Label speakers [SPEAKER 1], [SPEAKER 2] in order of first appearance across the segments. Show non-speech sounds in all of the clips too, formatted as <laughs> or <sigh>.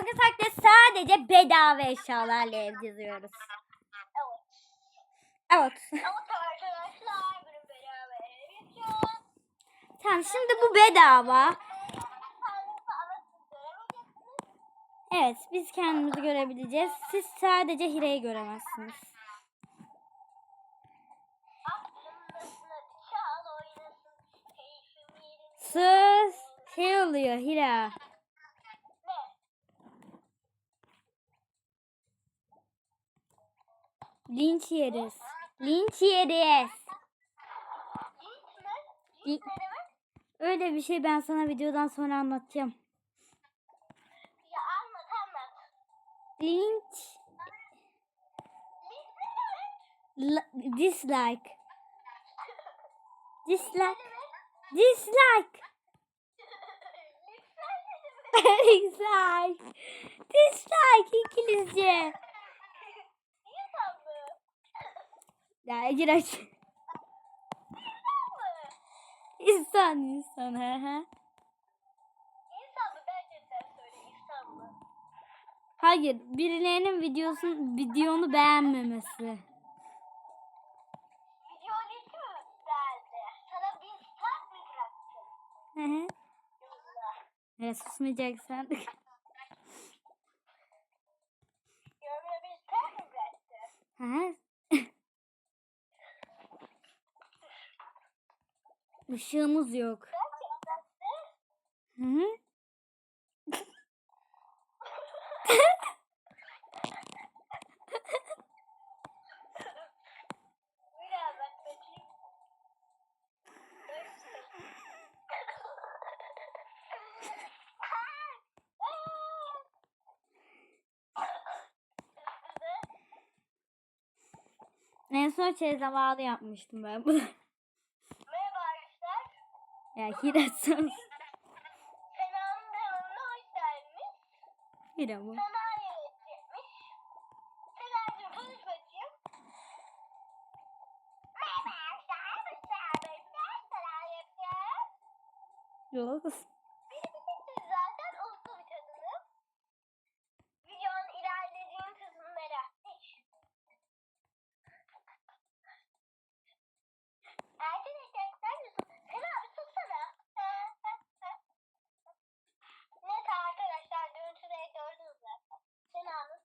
[SPEAKER 1] bugün sadece sadece bedava eşyalarla ev geziyoruz.
[SPEAKER 2] Evet.
[SPEAKER 1] Evet.
[SPEAKER 2] Evet arkadaşlar benim beraber yapacağız.
[SPEAKER 1] Tamam şimdi bu bedava. Evet biz kendimizi görebileceğiz. Siz sadece Hire'yi göremezsiniz. Söz şey oluyor Hira. Linç yeriz. Linç yeriz.
[SPEAKER 2] Linç?
[SPEAKER 1] Öyle bir şey ben sana videodan sonra anlatacağım.
[SPEAKER 2] Ya anlat anlat.
[SPEAKER 1] Linç. La- dislike. Dislike. Dislike. Dislike. <laughs> Dislike İngilizce. Ya.
[SPEAKER 2] İnsan mı?
[SPEAKER 1] İnsan insan he he.
[SPEAKER 2] İnsan mı? Bence sen söyle insan mı?
[SPEAKER 1] Hayır, birilerinin videosun videonu beğenmemesi.
[SPEAKER 2] Video linki mi geldi? Sana bir start mı bıraktı?
[SPEAKER 1] Hı hı. Evet, susmayacaksan.
[SPEAKER 2] Yorumuna bir start mı bıraktı?
[SPEAKER 1] Hı hı. Işığımız yok. Hı hı. En son şey zamanı yapmıştım ben bunu. Ya Hirasan.
[SPEAKER 2] Sena'nın kanalına hoş geldiniz.
[SPEAKER 1] Hira bu.
[SPEAKER 2] Sena yönetecekmiş. Sena'cığım konuş bakayım. Merhaba arkadaşlar. Hoş geldiniz. Neler yapacağız?
[SPEAKER 1] Yok.
[SPEAKER 2] Beni bilirsiniz zaten uslu bir kadınım. Videonun ilerlediğin kısımlara hiç. Arkadaşlar sen de sus. Sena bir sussana. Neyse arkadaşlar görüntüleri gördünüz zaten. Sena'nın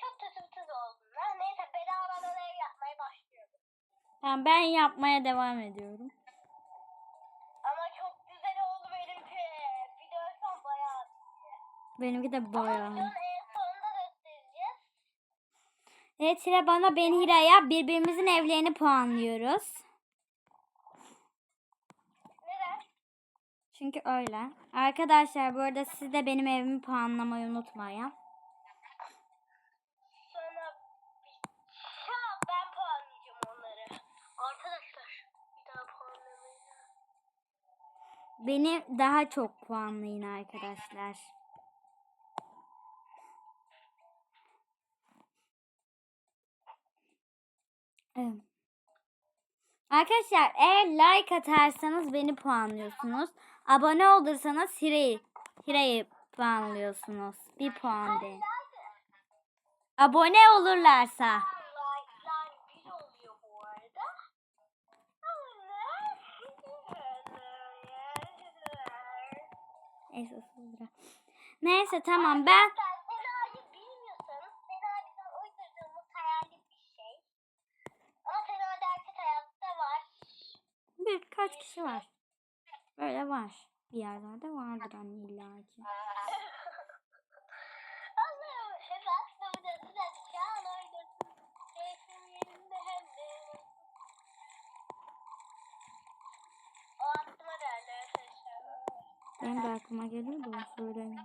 [SPEAKER 2] çok tutumsuz olduğunu. Neyse bedavadan ev yapmaya başlıyoruz.
[SPEAKER 1] Tamam ben yapmaya devam ediyorum.
[SPEAKER 2] Ama çok güzel oldu benimki. Videosu bayağı.
[SPEAKER 1] Benimki de
[SPEAKER 2] Ama
[SPEAKER 1] bayağı.
[SPEAKER 2] videonun en sonunda göstereceğiz.
[SPEAKER 1] Evet Hira bana ben Hira'ya birbirimizin evlerini puanlıyoruz.
[SPEAKER 2] Neden?
[SPEAKER 1] Çünkü öyle. Arkadaşlar bu arada siz de benim evimi puanlamayı unutmayın.
[SPEAKER 2] Sonra bir şap ben puanlayacağım onları. Arkadaşlar bir daha puanlamayacağım.
[SPEAKER 1] Beni daha çok puanlayın arkadaşlar. Evet. Arkadaşlar eğer like atarsanız beni puanlıyorsunuz. Abone olursanız Hira'yı Hira'yı puanlıyorsunuz. Bir puan deyin. Abone olurlarsa.
[SPEAKER 2] Like'lar bir oluyor bu arada. Ama ne?
[SPEAKER 1] Neyse, sıfır. Neyse tamam ben
[SPEAKER 2] bir şey. Ama Sena gerçek hayatta var.
[SPEAKER 1] kişi. Böyle var. Bir yerlerde vardır anne illaki.
[SPEAKER 2] Allah'ım
[SPEAKER 1] Benim de aklıma gelir de onu söyleyeyim.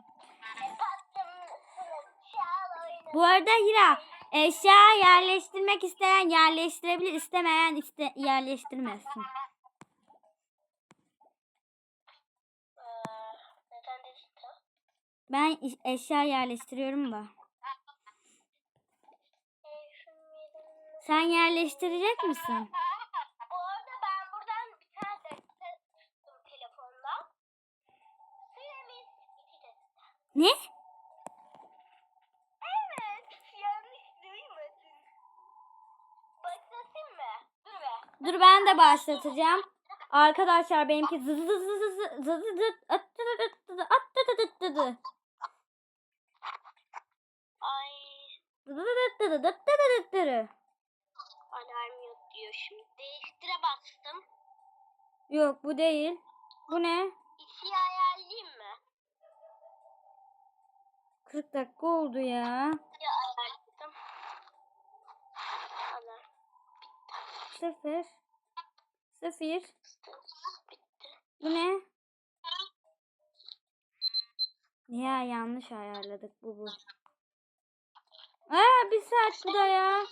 [SPEAKER 1] Bu arada Hira eşya yerleştirmek isteyen yerleştirebilir istemeyen iste yerleştirmesin. Ben eşya yerleştiriyorum da. Sen yerleştirecek misin?
[SPEAKER 2] Bu arada ben buradan bir tane dakika tuttum telefonla. Süremiz iki dakika.
[SPEAKER 1] Ne? Timer'ı başlatacağım. Arkadaşlar benimki zı zı zı zı zı zı zı zı attı attı dı.
[SPEAKER 2] Ay alarm yok diyor şimdi. Değiştire bastım.
[SPEAKER 1] Yok bu değil. Bu ne?
[SPEAKER 2] İşi ayarlayayım mı?
[SPEAKER 1] 40 dakika oldu ya.
[SPEAKER 2] Ya ayarladım. Alarm
[SPEAKER 1] Sıfır. Sıfır. Bu ne? Ya yanlış ayarladık bu bu. Aa bir saat bu da ya.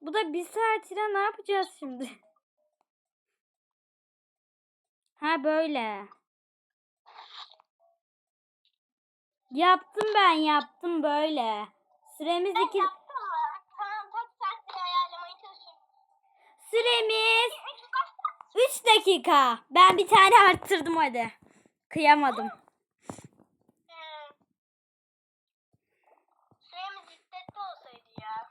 [SPEAKER 1] Bu da bir saat ya ne yapacağız şimdi? <laughs> Ha böyle. Yaptım ben yaptım böyle. Süremiz iki... Süremiz 3 dakika. Ben bir tane arttırdım hadi. Kıyamadım.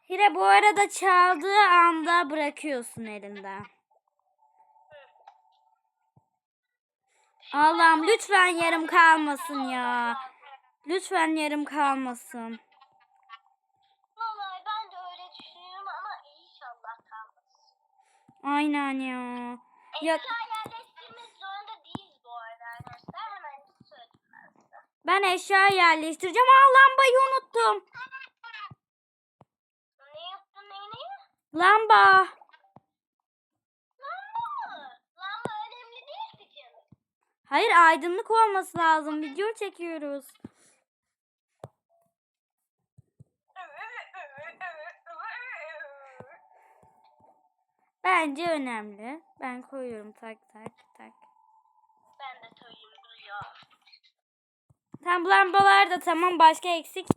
[SPEAKER 1] Hira bu arada çaldığı anda bırakıyorsun elinden. Allah'ım lütfen yarım kalmasın ya. Lütfen yarım kalmasın. Aynen ya. Ya
[SPEAKER 2] Eşya yerleştirmek zorunda değiliz bu arada arkadaşlar. Hemen ben
[SPEAKER 1] eşya yerleştireceğim. Aa lambayı unuttum.
[SPEAKER 2] Ne yaptın neyini?
[SPEAKER 1] Lamba.
[SPEAKER 2] Lamba mı? Lamba önemli değil ki canım.
[SPEAKER 1] Hayır aydınlık olması lazım. Video çekiyoruz. Bence önemli. Ben koyuyorum tak tak tak.
[SPEAKER 2] Ben de söyleyeyim duruyor.
[SPEAKER 1] Tam lambalar da tamam başka eksik.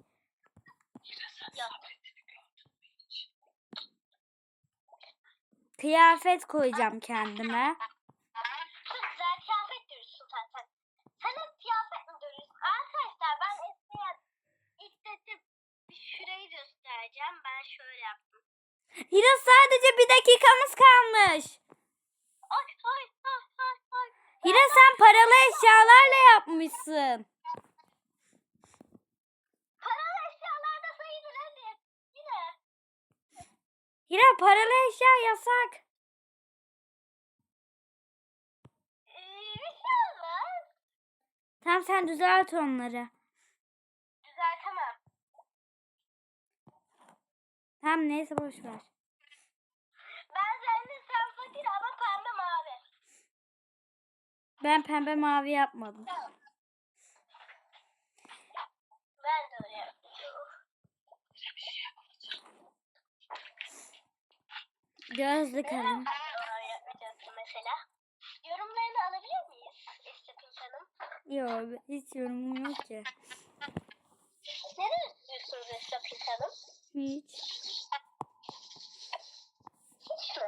[SPEAKER 1] Kıyafet koyacağım kendime.
[SPEAKER 2] Güzel kıyafet diyorsun zaten. Sen hep kıyafet mi diyorsun? Arkadaşlar ben eskiden istedim. Şurayı göstereceğim. Ben şöyle yaptım.
[SPEAKER 1] Hira sadece bir dakikamız kalmış.
[SPEAKER 2] Ay ay ay ay ay.
[SPEAKER 1] Hira sen paralı eşyalarla yapmışsın.
[SPEAKER 2] Paralı eşyalar da sayılır hadi. Yine.
[SPEAKER 1] Hira paralı eşya yasak.
[SPEAKER 2] Ee, bir şey olmaz.
[SPEAKER 1] Tamam sen düzelt onları. Tamam neyse boş ver.
[SPEAKER 2] Ben zengin sen fakir ama pembe mavi.
[SPEAKER 1] Ben pembe mavi yapmadım.
[SPEAKER 2] Ben de öyle yaptım. Mesela. Yorumlarını alabilir miyiz Hanım?
[SPEAKER 1] Yok hiç yorumum yok ki.
[SPEAKER 2] Neden istiyorsunuz Esra'pın Hanım?
[SPEAKER 1] Hiç
[SPEAKER 2] mi?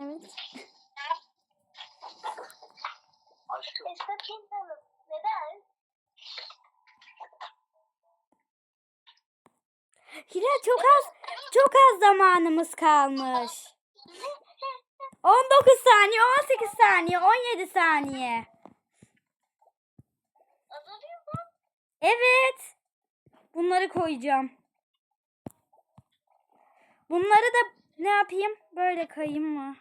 [SPEAKER 1] Evet.
[SPEAKER 2] Esra'pın Hanım. Neden?
[SPEAKER 1] Hira çok az çok az zamanımız kalmış. 19 saniye, 18 saniye, 17 saniye. Evet. Bunları koyacağım. Bunları da ne yapayım? Böyle kayayım mı?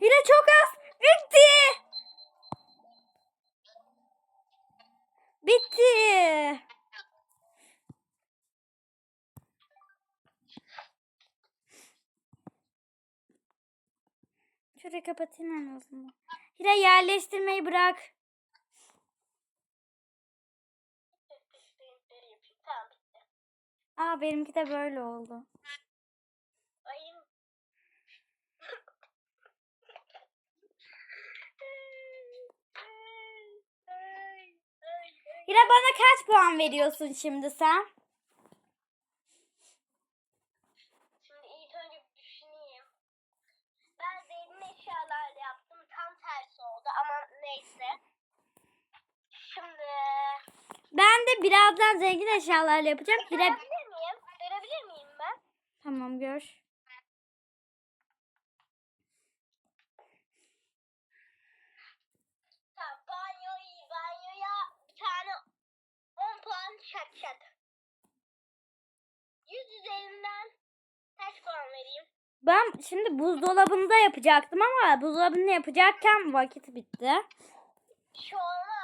[SPEAKER 1] Hira çok az. Bitti. Bitti. Şurayı kapatayım en azından. Hira yerleştirmeyi bırak. Aa benimki de böyle oldu. Hira bana kaç puan veriyorsun şimdi sen?
[SPEAKER 2] Şimdi ilk önce bir düşüneyim. Ben zeytin eşyalarla yaptım. Tam tersi oldu ama neyse. Şimdi
[SPEAKER 1] Ben de birazdan zengin eşyalarla yapacağım. Hira...
[SPEAKER 2] görebilir miyim? Görebilir miyim ben?
[SPEAKER 1] Tamam gör. kaçacak. Yüz üzerinden kaç puan vereyim? Ben şimdi buzdolabında yapacaktım ama buzdolabında yapacakken vakit bitti.
[SPEAKER 2] Şu an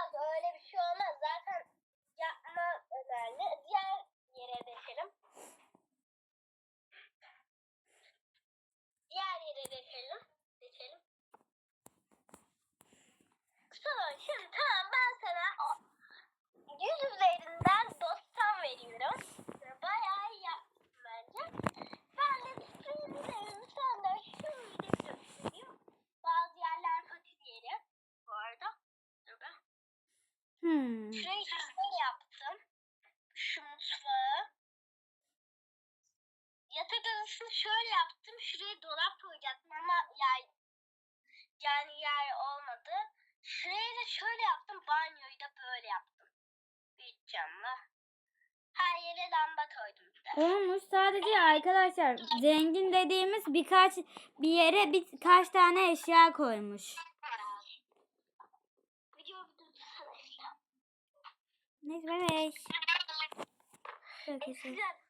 [SPEAKER 2] şöyle yaptım. Şuraya dolap koyacaktım ama yer, yani yer olmadı. Şurayı da şöyle yaptım. Banyoyu da böyle yaptım. Büyük camlı. Her yere lamba koydum bir de.
[SPEAKER 1] Olmuş sadece arkadaşlar zengin dediğimiz birkaç bir yere birkaç tane eşya koymuş. Neyse bebek. Çok.
[SPEAKER 2] Güzel.